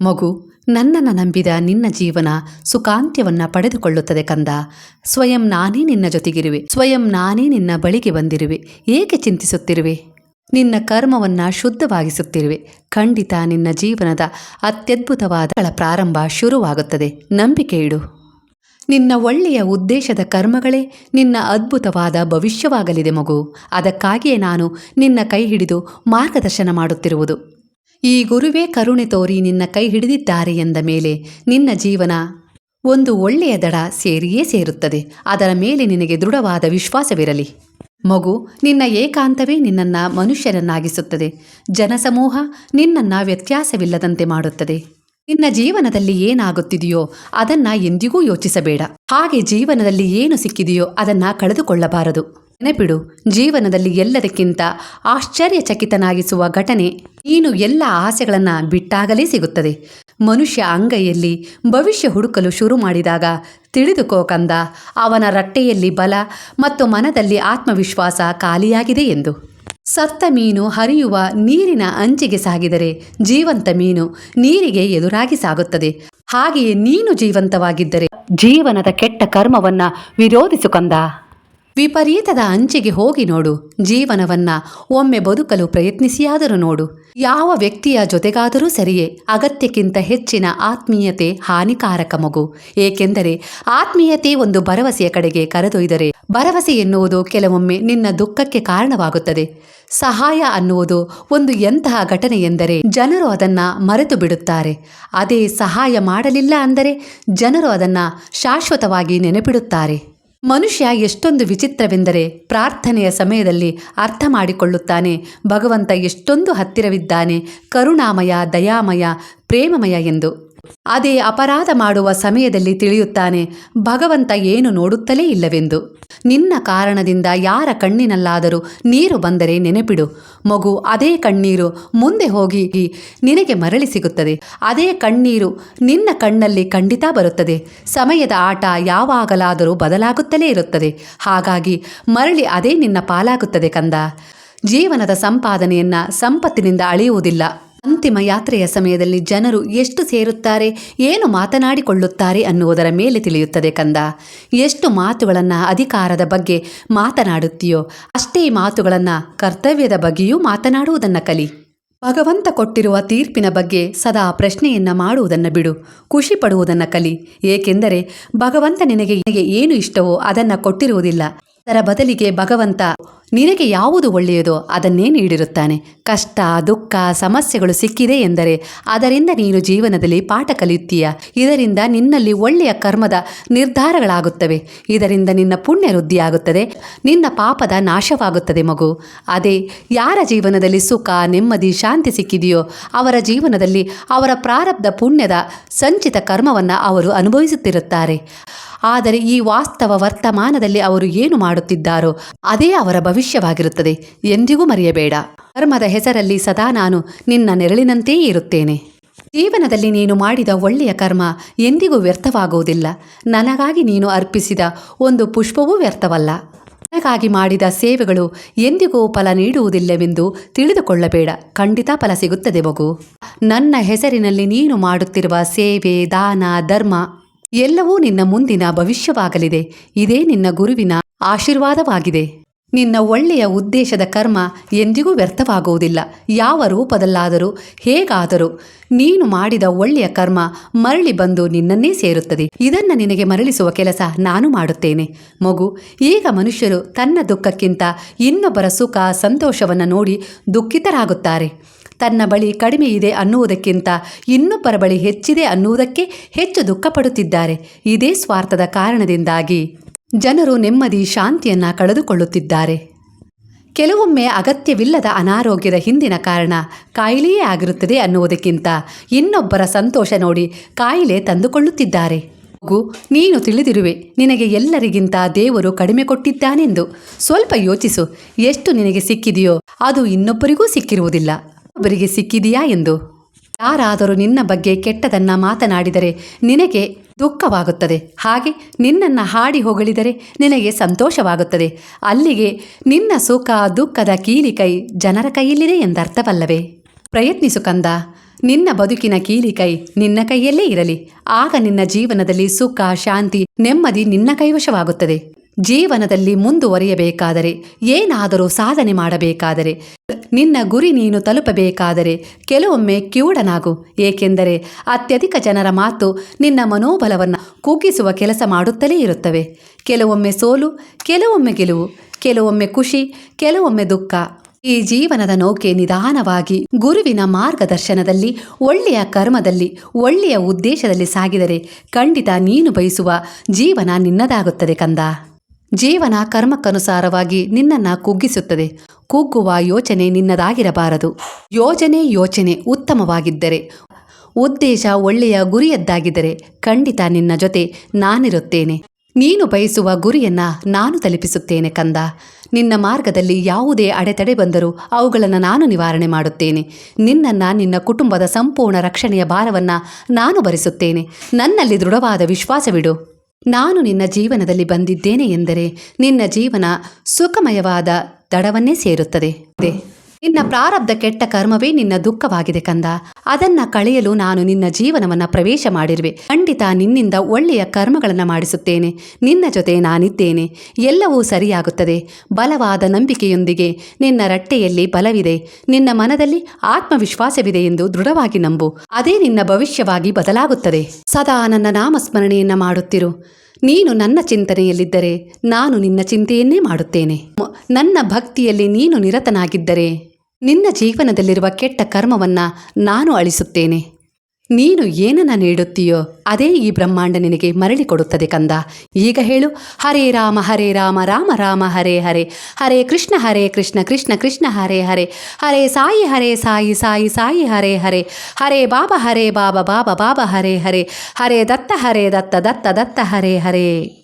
ಮಗು, ನನ್ನನ್ನು ನಂಬಿದ ನಿನ್ನ ಜೀವನ ಸುಖಾಂತ್ಯವನ್ನು ಪಡೆದುಕೊಳ್ಳುತ್ತದೆ ಕಂದ. ಸ್ವಯಂ ನಾನೇ ನಿನ್ನ ಜೊತೆಗಿರುವೆ. ಸ್ವಯಂ ನಾನೇ ನಿನ್ನ ಬಳಿಗೆ ಬಂದಿರುವೆ. ಏಕೆ ಚಿಂತಿಸುತ್ತಿರುವೆ? ನಿನ್ನ ಕರ್ಮವನ್ನ ಶುದ್ಧವಾಗಿಸುತ್ತಿರುವೆ. ಖಂಡಿತ ನಿನ್ನ ಜೀವನದ ಅತ್ಯದ್ಭುತವಾದ ಪ್ರಾರಂಭ ಶುರುವಾಗುತ್ತದೆ. ನಂಬಿಕೆ ಇಡು. ನಿನ್ನ ಒಳ್ಳೆಯ ಉದ್ದೇಶದ ಕರ್ಮಗಳೇ ನಿನ್ನ ಅದ್ಭುತವಾದ ಭವಿಷ್ಯವಾಗಲಿದೆ ಮಗು. ಅದಕ್ಕಾಗಿಯೇ ನಾನು ನಿನ್ನ ಕೈ ಹಿಡಿದು ಮಾರ್ಗದರ್ಶನ ಮಾಡುತ್ತಿರುವುದು. ಈ ಗುರುವೇ ಕರುಣೆ ತೋರಿ ನಿನ್ನ ಕೈ ಹಿಡಿದಿದ್ದಾರೆ ಎಂದ ಮೇಲೆ ನಿನ್ನ ಜೀವನ ಒಂದು ಒಳ್ಳೆಯ ದಡ ಸೇರಿಯೇ ಸೇರುತ್ತದೆ. ಅದರ ಮೇಲೆ ನಿನಗೆ ದೃಢವಾದ ವಿಶ್ವಾಸವಿರಲಿ. ಮಗು, ನಿನ್ನ ಏಕಾಂತವೇ ನಿನ್ನನ್ನು ಮನುಷ್ಯನನ್ನಾಗಿಸುತ್ತದೆ ಜನಸಮೂಹ ನಿನ್ನನ್ನು ವ್ಯತ್ಯಾಸವಿಲ್ಲದಂತೆ ಮಾಡುತ್ತದೆ. ನಿನ್ನ ಜೀವನದಲ್ಲಿ ಏನಾಗುತ್ತಿದೆಯೋ ಅದನ್ನ ಎಂದಿಗೂ ಯೋಚಿಸಬೇಡ. ಹಾಗೆ ಜೀವನದಲ್ಲಿ ಏನು ಸಿಕ್ಕಿದೆಯೋ ಅದನ್ನ ಕಳೆದುಕೊಳ್ಳಬಾರದು. ನೆನಪಿಡು, ಜೀವನದಲ್ಲಿ ಎಲ್ಲದಕ್ಕಿಂತ ಆಶ್ಚರ್ಯಚಕಿತನಾಗಿಸುವ ಘಟನೆ ನೀನು ಎಲ್ಲ ಆಸೆಗಳನ್ನು ಬಿಟ್ಟಾಗಲೇ ಸಿಗುತ್ತದೆ. ಮನುಷ್ಯ ಅಂಗೈಯಲ್ಲಿ ಭವಿಷ್ಯ ಹುಡುಕಲು ಶುರು ಮಾಡಿದಾಗ ತಿಳಿದುಕೋ ಕಂದ, ಅವನ ರಟ್ಟೆಯಲ್ಲಿ ಬಲ ಮತ್ತು ಮನದಲ್ಲಿ ಆತ್ಮವಿಶ್ವಾಸ ಖಾಲಿಯಾಗಿದೆ ಎಂದು. ಸತ್ತ ಮೀನು ಹರಿಯುವ ನೀರಿನ ಅಂಚಿಗೆ ಸಾಗಿದರೆ ಜೀವಂತ ಮೀನು ನೀರಿಗೆ ಎದುರಾಗಿ ಸಾಗುತ್ತದೆ. ಹಾಗೆಯೇ ನೀನು ಜೀವಂತವಾಗಿದ್ದರೆ ಜೀವನದ ಕೆಟ್ಟ ಕರ್ಮವನ್ನ ವಿರೋಧಿಸು ಕಂದ. ವಿಪರೀತದ ಅಂಚಿಗೆ ಹೋಗಿ ನೋಡು. ಜೀವನವನ್ನ ಒಮ್ಮೆ ಬದುಕಲು ಪ್ರಯತ್ನಿಸಿಯಾದರೂ ನೋಡು. ಯಾವ ವ್ಯಕ್ತಿಯ ಜೊತೆಗಾದರೂ ಸರಿಯೇ. ಅಗತ್ಯಕ್ಕಿಂತ ಹೆಚ್ಚಿನ ಆತ್ಮೀಯತೆ ಹಾನಿಕಾರಕ ಮಗು. ಏಕೆಂದರೆ ಆತ್ಮೀಯತೆ ಒಂದು ಭರವಸೆಯ ಕಡೆಗೆ ಕರೆದೊಯ್ದರೆ ಭರವಸೆ ಎನ್ನುವುದು ಕೆಲವೊಮ್ಮೆ ನಿನ್ನ ದುಃಖಕ್ಕೆ ಕಾರಣವಾಗುತ್ತದೆ. ಸಹಾಯ ಅನ್ನುವುದು ಒಂದು ಎಂತಹ ಘಟನೆ ಎಂದರೆ ಜನರು ಅದನ್ನ ಮರೆತು ಬಿಡುತ್ತಾರೆ. ಅದೇ ಸಹಾಯ ಮಾಡಲಿಲ್ಲ ಅಂದರೆ ಜನರು ಅದನ್ನ ಶಾಶ್ವತವಾಗಿ ನೆನಪಿಡುತ್ತಾರೆ. ಮನುಷ್ಯ ಎಷ್ಟೊಂದು ವಿಚಿತ್ರವೆಂದರೆ ಪ್ರಾರ್ಥನೆಯ ಸಮಯದಲ್ಲಿ ಅರ್ಥ ಮಾಡಿಕೊಳ್ಳುತ್ತಾನೆ. ಭಗವಂತ ಎಷ್ಟೊಂದು ಹತ್ತಿರವಿದ್ದಾನೆ. ಕರುಣಾಮಯ ದಯಾಮಯ ಪ್ರೇಮಮಯ ಎಂದು. ಅದೇ ಅಪರಾಧ ಮಾಡುವ ಸಮಯದಲ್ಲಿ ತಿಳಿಯುತ್ತಾನೆ, ಭಗವಂತ ಏನು ನೋಡುತ್ತಲೇ ಇಲ್ಲವೆಂದು. ನಿನ್ನ ಕಾರಣದಿಂದ ಯಾರ ಕಣ್ಣಿನಲ್ಲಾದರೂ ನೀರು ಬಂದರೆ ನೆನಪಿಡು. ಮಗು ಅದೇ ಕಣ್ಣೀರು ಮುಂದೆ ಹೋಗಿ ನಿನಗೆ ಮರಳಿ ಸಿಗುತ್ತದೆ. ಅದೇ ಕಣ್ಣೀರು ನಿನ್ನ ಕಣ್ಣಲ್ಲಿ ಖಂಡಿತ ಬರುತ್ತದೆ. ಸಮಯದ ಆಟ ಯಾವಾಗಲಾದರೂ ಬದಲಾಗುತ್ತಲೇ ಇರುತ್ತದೆ. ಹಾಗಾಗಿ ಮರಳಿ ಅದೇ ನಿನ್ನ ಪಾಲಾಗುತ್ತದೆ ಕಂದ. ಜೀವನದ ಸಂಪಾದನೆಯನ್ನ ಸಂಪತ್ತಿನಿಂದ ಅಳೆಯುವುದಿಲ್ಲ. ಅಂತಿಮ ಯಾತ್ರೆಯ ಸಮಯದಲ್ಲಿ ಜನರು ಎಷ್ಟು ಸೇರುತ್ತಾರೆ, ಏನು ಮಾತನಾಡಿಕೊಳ್ಳುತ್ತಾರೆ ಅನ್ನುವುದರ ಮೇಲೆ ತಿಳಿಯುತ್ತದೆ ಕಂದ. ಎಷ್ಟು ಮಾತುಗಳನ್ನು ಅಧಿಕಾರದ ಬಗ್ಗೆ ಮಾತನಾಡುತ್ತೀಯೋ, ಅಷ್ಟೇ ಮಾತುಗಳನ್ನು ಕರ್ತವ್ಯದ ಬಗ್ಗೆಯೂ ಮಾತನಾಡುವುದನ್ನು ಕಲಿ. ಭಗವಂತ ಕೊಟ್ಟಿರುವ ತೀರ್ಪಿನ ಬಗ್ಗೆ ಸದಾ ಪ್ರಶ್ನೆಯನ್ನ ಮಾಡುವುದನ್ನು ಬಿಡು, ಖುಷಿ ಪಡುವುದನ್ನು ಕಲಿ. ಏಕೆಂದರೆ ಭಗವಂತ ನಿನಗೆ ಏನು ಇಷ್ಟವೋ ಅದನ್ನು ಕೊಟ್ಟಿರುವುದಿಲ್ಲ. ಅದರ ಬದಲಿಗೆ ಭಗವಂತ ನಿನಗೆ ಯಾವುದು ಒಳ್ಳೆಯದೋ ಅದನ್ನೇ ನೀಡಿರುತ್ತಾನೆ. ಕಷ್ಟ, ದುಃಖ, ಸಮಸ್ಯೆಗಳು ಸಿಕ್ಕಿದೆ ಎಂದರೆ ಅದರಿಂದ ನೀನು ಜೀವನದಲ್ಲಿ ಪಾಠ ಕಲಿಯುತ್ತೀಯ. ಇದರಿಂದ ನಿನ್ನಲ್ಲಿ ಒಳ್ಳೆಯ ಕರ್ಮದ ನಿರ್ಧಾರಗಳಾಗುತ್ತವೆ. ಇದರಿಂದ ನಿನ್ನ ಪುಣ್ಯ ವೃದ್ಧಿಯಾಗುತ್ತದೆ. ನಿನ್ನ ಪಾಪದ ನಾಶವಾಗುತ್ತದೆ ಮಗು. ಅದೇ, ಯಾರ ಜೀವನದಲ್ಲಿ ಸುಖ, ನೆಮ್ಮದಿ, ಶಾಂತಿ ಸಿಕ್ಕಿದೆಯೋ ಅವರ ಜೀವನದಲ್ಲಿ ಅವರ ಪ್ರಾರಬ್ಧ ಪುಣ್ಯದ ಸಂಚಿತ ಕರ್ಮವನ್ನು ಅವರು ಅನುಭವಿಸುತ್ತಿರುತ್ತಾರೆ. ಆದರೆ ಈ ವಾಸ್ತವ ವರ್ತಮಾನದಲ್ಲಿ ಅವರು ಏನು ಮಾಡುತ್ತಿದ್ದಾರೋ, ಅದೇ ಅವರ ಭವಿಷ್ಯವಾಗಿರುತ್ತದೆ. ಎಂದಿಗೂ ಮರೆಯಬೇಡ. ಧರ್ಮದ ಹೆಸರಲ್ಲಿ ಸದಾ ನಾನು ನಿನ್ನ ನೆರಳಿನಂತೆಯೇ ಇರುತ್ತೇನೆ. ಜೀವನದಲ್ಲಿ ನೀನು ಮಾಡಿದ ಒಳ್ಳೆಯ ಕರ್ಮ ಎಂದಿಗೂ ವ್ಯರ್ಥವಾಗುವುದಿಲ್ಲ. ನನಗಾಗಿ ನೀನು ಅರ್ಪಿಸಿದ ಒಂದು ಪುಷ್ಪವೂ ವ್ಯರ್ಥವಲ್ಲ. ನನಗಾಗಿ ಮಾಡಿದ ಸೇವೆಗಳು ಎಂದಿಗೂ ಫಲ ನೀಡುವುದಿಲ್ಲವೆಂದು ತಿಳಿದುಕೊಳ್ಳಬೇಡ. ಖಂಡಿತ ಫಲ ಸಿಗುತ್ತದೆ ಮಗು. ನನ್ನ ಹೆಸರಿನಲ್ಲಿ ನೀನು ಮಾಡುತ್ತಿರುವ ಸೇವೆ, ದಾನ, ಧರ್ಮ ಎಲ್ಲವೂ ನಿನ್ನ ಮುಂದಿನ ಭವಿಷ್ಯವಾಗಲಿದೆ. ಇದೇ ನಿನ್ನ ಗುರುವಿನ ಆಶೀರ್ವಾದವಾಗಿದೆ. ನಿನ್ನ ಒಳ್ಳೆಯ ಉದ್ದೇಶದ ಕರ್ಮ ಎಂದಿಗೂ ವ್ಯರ್ಥವಾಗುವುದಿಲ್ಲ. ಯಾವ ರೂಪದಲ್ಲಾದರೂ ಹೇಗಾದರೂ ನೀನು ಮಾಡಿದ ಒಳ್ಳೆಯ ಕರ್ಮ ಮರಳಿ ಬಂದು ನಿನ್ನನ್ನೇ ಸೇರುತ್ತದೆ. ಇದನ್ನು ನಿನಗೆ ಮರಳಿಸುವ ಕೆಲಸ ನಾನು ಮಾಡುತ್ತೇನೆ. ಮಗು, ಈಗ ಮನುಷ್ಯರು ತನ್ನ ದುಃಖಕ್ಕಿಂತ ಇನ್ನೊಬ್ಬರ ಸುಖ, ಸಂತೋಷವನ್ನು ನೋಡಿ ದುಃಖಿತರಾಗುತ್ತಾರೆ. ತನ್ನ ಬಳಿ ಕಡಿಮೆ ಇದೆ ಅನ್ನುವುದಕ್ಕಿಂತ ಇನ್ನೊಬ್ಬರ ಬಳಿ ಹೆಚ್ಚಿದೆ ಅನ್ನುವುದಕ್ಕೆ ಹೆಚ್ಚು ದುಃಖಪಡುತ್ತಿದ್ದಾರೆ. ಇದೇ ಸ್ವಾರ್ಥದ ಕಾರಣದಿಂದಾಗಿ ಜನರು ನೆಮ್ಮದಿ ಶಾಂತಿಯನ್ನ ಕಳೆದುಕೊಳ್ಳುತ್ತಿದ್ದಾರೆ. ಕೆಲವೊಮ್ಮೆ ಅಗತ್ಯವಿಲ್ಲದ ಅನಾರೋಗ್ಯದ ಹಿಂದಿನ ಕಾರಣ ಕಾಯಿಲೆಯೇ ಆಗಿರುತ್ತದೆ ಅನ್ನುವುದಕ್ಕಿಂತ ಇನ್ನೊಬ್ಬರ ಸಂತೋಷ ನೋಡಿ ಕಾಯಿಲೆ ತಂದುಕೊಳ್ಳುತ್ತಿದ್ದಾರೆ. ಹಾಗೂ, ನೀನು ತಿಳಿದಿರುವೆ, ನಿನಗೆ ಎಲ್ಲರಿಗಿಂತ ದೇವರು ಕಡಿಮೆ ಕೊಟ್ಟಿದ್ದಾನೆಂದು. ಸ್ವಲ್ಪ ಯೋಚಿಸು, ಎಷ್ಟು ನಿನಗೆ ಸಿಕ್ಕಿದೆಯೋ, ಅದು ಇನ್ನೊಬ್ಬರಿಗೂ ಸಿಕ್ಕಿರುವುದಿಲ್ಲ. ಒಬ್ಬರಿಗೆ ಸಿಕ್ಕಿದೆಯಾ ಎಂದು? ಯಾರಾದರೂ ನಿನ್ನ ಬಗ್ಗೆ ಕೆಟ್ಟದನ್ನ ಮಾತನಾಡಿದರೆ ನಿನಗೆ ದುಃಖವಾಗುತ್ತದೆ. ಹಾಗೆ ನಿನ್ನನ್ನು ಹಾಡಿ ಹೊಗಳಿದರೆ ನಿನಗೆ ಸಂತೋಷವಾಗುತ್ತದೆ. ಅಲ್ಲಿಗೆ ನಿನ್ನ ಸುಖ, ದುಃಖದ ಕೀಲಿ ಕೈ ಜನರ ಕೈಯಲ್ಲಿದೆ ಎಂದರ್ಥವಲ್ಲವೇ? ಪ್ರಯತ್ನಿಸು ಕಂದ. ನಿನ್ನ ಬದುಕಿನ ಕೀಲಿಕೈ ನಿನ್ನ ಕೈಯಲ್ಲೇ ಇರಲಿ. ಆಗ ನಿನ್ನ ಜೀವನದಲ್ಲಿ ಸುಖ, ಶಾಂತಿ, ನೆಮ್ಮದಿ ನಿನ್ನ ಕೈವಶವಾಗುತ್ತದೆ. ಜೀವನದಲ್ಲಿ ಮುಂದುವರಿಯಬೇಕಾದರೆ, ಏನಾದರೂ ಸಾಧನೆ ಮಾಡಬೇಕಾದರೆ, ನಿನ್ನ ಗುರಿ ನೀನು ತಲುಪಬೇಕಾದರೆ ಕೆಲವೊಮ್ಮೆ ಕಿವುಡನಾಗು, ಏಕೆಂದರೆ ಅತ್ಯಧಿಕ ಜನರ ಮಾತು ನಿನ್ನ ಮನೋಬಲವನ್ನು ಕುಗ್ಗಿಸುವ ಕೆಲಸ ಮಾಡುತ್ತಲೇ ಇರುತ್ತವೆ. ಕೆಲವೊಮ್ಮೆ ಸೋಲು, ಕೆಲವೊಮ್ಮೆ ಗೆಲುವು, ಕೆಲವೊಮ್ಮೆ ಖುಷಿ, ಕೆಲವೊಮ್ಮೆ ದುಃಖ. ಈ ಜೀವನದ ನೌಕೆ ನಿಧಾನವಾಗಿ ಗುರುವಿನ ಮಾರ್ಗದರ್ಶನದಲ್ಲಿ, ಒಳ್ಳೆಯ ಕರ್ಮದಲ್ಲಿ, ಒಳ್ಳೆಯ ಉದ್ದೇಶದಲ್ಲಿ ಸಾಗಿದರೆ ಖಂಡಿತ ನೀನು ಬಯಸುವ ಜೀವನ ನಿನ್ನದಾಗುತ್ತದೆ ಕಂದ. ಜೀವನ ಕರ್ಮಕ್ಕನುಸಾರವಾಗಿ ನಿನ್ನನ್ನು ಕುಗ್ಗಿಸುತ್ತದೆ. ಕುಗ್ಗುವ ಯೋಚನೆ ನಿನ್ನದಾಗಿರಬಾರದು. ಯೋಜನೆ ಯೋಚನೆ ಉತ್ತಮವಾಗಿದ್ದರೆ, ಉದ್ದೇಶ ಒಳ್ಳೆಯ ಗುರಿಯದ್ದಾಗಿದ್ದರೆ ಖಂಡಿತ ನಿನ್ನ ಜೊತೆ ನಾನಿರುತ್ತೇನೆ. ನೀನು ಬಯಸುವ ಗುರಿಯನ್ನ ನಾನು ತಲುಪಿಸುತ್ತೇನೆ ಕಂದ. ನಿನ್ನ ಮಾರ್ಗದಲ್ಲಿ ಯಾವುದೇ ಅಡೆತಡೆ ಬಂದರೂ ಅವುಗಳನ್ನು ನಾನು ನಿವಾರಣೆ ಮಾಡುತ್ತೇನೆ. ನಿನ್ನನ್ನು ನಿನ್ನ ಕುಟುಂಬದ ಸಂಪೂರ್ಣ ರಕ್ಷಣೆಯ ಭಾರವನ್ನು ನಾನು ಭರಿಸುತ್ತೇನೆ. ನನ್ನಲ್ಲಿ ದೃಢವಾದ ವಿಶ್ವಾಸವಿಡು. ನಾನು ನಿನ್ನ ಜೀವನದಲ್ಲಿ ಬಂದಿದ್ದೇನೆ ಎಂದರೆ ನಿನ್ನ ಜೀವನ ಸುಖಮಯವಾದ ದಡವನ್ನೇ ಸೇರುತ್ತದೆ. ನಿನ್ನ ಪ್ರಾರಬ್ಧ ಕೆಟ್ಟ ಕರ್ಮವೇ ನಿನ್ನ ದುಃಖವಾಗಿದೆ ಕಂದ. ಅದನ್ನ ಕಳೆಯಲು ನಾನು ನಿನ್ನ ಜೀವನವನ್ನ ಪ್ರವೇಶ ಮಾಡಿರುವೆ. ಖಂಡಿತ ನಿನ್ನಿಂದ ಒಳ್ಳೆಯ ಕರ್ಮಗಳನ್ನು ಮಾಡಿಸುತ್ತೇನೆ. ನಿನ್ನ ಜೊತೆ ನಾನಿದ್ದೇನೆ. ಎಲ್ಲವೂ ಸರಿಯಾಗುತ್ತದೆ. ಬಲವಾದ ನಂಬಿಕೆಯೊಂದಿಗೆ ನಿನ್ನ ರಟ್ಟೆಯಲ್ಲಿ ಬಲವಿದೆ. ನಿನ್ನ ಮನದಲ್ಲಿ ಆತ್ಮವಿಶ್ವಾಸವಿದೆ ಎಂದು ದೃಢವಾಗಿ ನಂಬು. ಅದೇ ನಿನ್ನ ಭವಿಷ್ಯವಾಗಿ ಬದಲಾಗುತ್ತದೆ. ಸದಾ ನನ್ನ ನಾಮಸ್ಮರಣೆಯನ್ನ ಮಾಡುತ್ತಿರು. ನೀನು ನನ್ನ ಚಿಂತನೆಯಲ್ಲಿದ್ದರೆ ನಾನು ನಿನ್ನ ಚಿಂತೆಯನ್ನೇ ಮಾಡುತ್ತೇನೆ. ನನ್ನ ಭಕ್ತಿಯಲ್ಲಿ ನೀನು ನಿರತನಾಗಿದ್ದರೆ ನಿನ್ನ ಜೀವನದಲ್ಲಿರುವ ಕೆಟ್ಟ ಕರ್ಮವನ್ನು ನಾನು ಅಳಿಸುತ್ತೇನೆ. ನೀನು ಏನನ್ನ ನೀಡುತ್ತೀಯೋ ಅದೇ ಈ ಬ್ರಹ್ಮಾಂಡ ನಿನಗೆ ಮರಳಿ ಕೊಡುತ್ತದೆ ಕಂದ. ಈಗ ಹೇಳು, ಹರೇ ರಾಮ ಹರೇ ರಾಮ ರಾಮ ರಾಮ, ಹರೇ ಹರೇ ಹರೇ ಕೃಷ್ಣ ಹರೇ ಕೃಷ್ಣ ಕೃಷ್ಣ ಕೃಷ್ಣ, ಹರೇ ಹರೇ ಹರೇ ಸಾಯಿ ಹರೇ ಸಾಯಿ ಸಾಯಿ ಸಾಯಿ, ಹರೇ ಹರೇ ಹರೇ ಬಾಬಾ ಹರೇ ಬಾಬಾ ಬಾಬಾ ಬಾಬಾ, ಹರೇ ಹರೇ ಹರೇ ದತ್ತ ಹರೇ ದತ್ತ ದತ್ತ ದತ್ತ, ಹರೇ ಹರೇ.